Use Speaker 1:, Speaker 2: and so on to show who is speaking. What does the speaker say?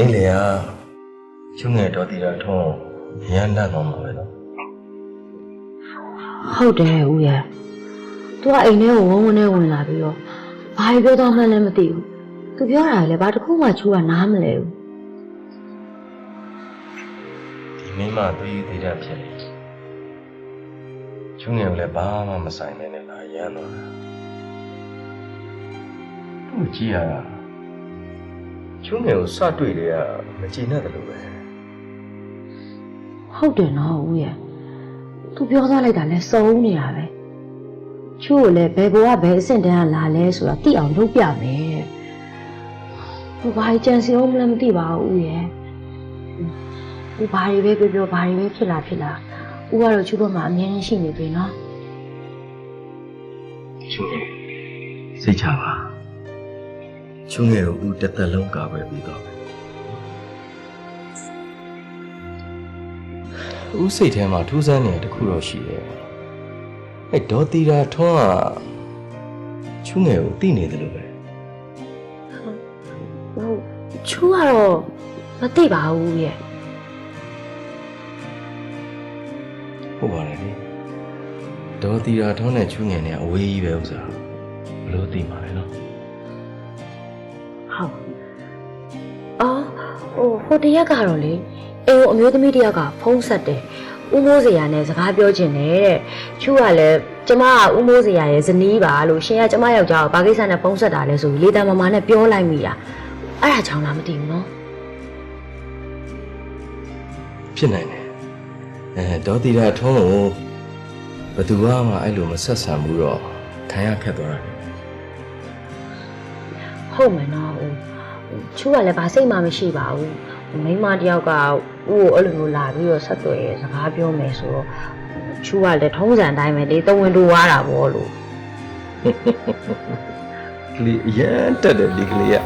Speaker 1: နေလေကချုံငယ်တော်တီတာထုံးရမ်းတတ်သွားမှာပဲနော်
Speaker 2: ဟုတ်တယ်ဦးရဲ့သူကအိမ်ထဲကိုဝုန်းဝန်းနဲ့ဝင်လာပြီးတော့ဘာပြောတော့မှလည်းမသိဘူးသူပြောတာလည်းဘာတစ်ခုမှချိုးကနားမလဲဘူး
Speaker 1: ဒီမင်းမသွေးသေးတာဖြစ်နေချုံငယ်ကလည်းဘာမှမဆိုင်နေနဲ့လားရမ်းသွားတာသူ့ကြည့်ရတာ ချုံငယ်ကိုစတွေ့တယ်ကမကြည်နဲ့တယ်လို့ပဲ
Speaker 2: ဟုတ်တယ်နော်ဦးရဲ့သူပြောသွားလိုက်တာလဲစုံနေတာပဲချိုးကိုလည်းဘယ်ဘောကဘယ်အဆင့်တန်းကလာလဲဆိုတာသိအောင်လုပ်ပြမယ်တဲ့ဟိုဘာကြီးကြံစီအောင်မလဲမသိပါဘူးဦးရဲ့ဦးဘာတွေပဲပြောပြောဘာတွေပဲဖြစ်လာဖြစ်လာဦးကတော့ချိုးဘက်မှာအမြဲတမ်းရှိနေပြီနော်
Speaker 1: ချုံငယ်စိတ်ချပါ ချုံငယ်ကိုဦးတစ်သက်လုံးကာပဲပြီးတော့မယ်ဦးစိတ်ထဲမှာထူးဆန်းနေတဲ့တစ်ခုတော့ရှိတယ်အဲ့ဒေါ်တီတာထွန်းကချုံငယ်ကိုသိနေတယ်လို့ပဲ
Speaker 2: ဟိုချိုးကတော့မသိပါဘူးရဲ့
Speaker 1: ဟုတ်ပါတယ်လေဒေါ်တီရာထောင်းတဲ့ချူးငယ်နဲ့အဝေးကြီးပဲဥစားဘလို့သိမှာလဲနော်
Speaker 2: ဟုတ်အော်ဟိုဟိုတရက်ကတော့လေအိမ်ကိုအမျိုးသမီးတယောက်ကဖုံးဆက်တယ်ဦးမိုးစရာနဲ့စကားပြောချင်တယ်တဲ့ချူကလည်းကျမကဦးမိုးစရာရဲ့ဇနီးပါလို့ရှင်ကကျမယောက်ျားကိုဘာကိစ္စနဲ့ဖုံးဆက်တာလဲဆိုပြီးလေတံမမာနဲ့ပြောလိုက်မိတာအဲ့ဒါကြောင့်လားမသိဘူးနော်
Speaker 1: ဖြစ်နိုင်တယ်အဲဒေါ်တီရာထောင်းကိုဘယ်သူမှအဲ့လိုမဆက်ဆံဘူးတော့ခံရခက်သွားတာလေ
Speaker 2: ဟုတ်မယ်နော်ဟိုချူကလည်းဘာစိတ်မှမရှိပါဘူးမိန်းမတယောက်ကဦးကိုအဲ့လိုမျိုးလာပြီးတော့ဆက်သွယ်စကားပြောမယ်ဆိုတော့ချူကလည်းထုံးစံအတိုင်းပဲလေတဝင်တူွားတာပေါ့လို့
Speaker 1: ကလေးအရန်တက်တယ်ဒီကလေးက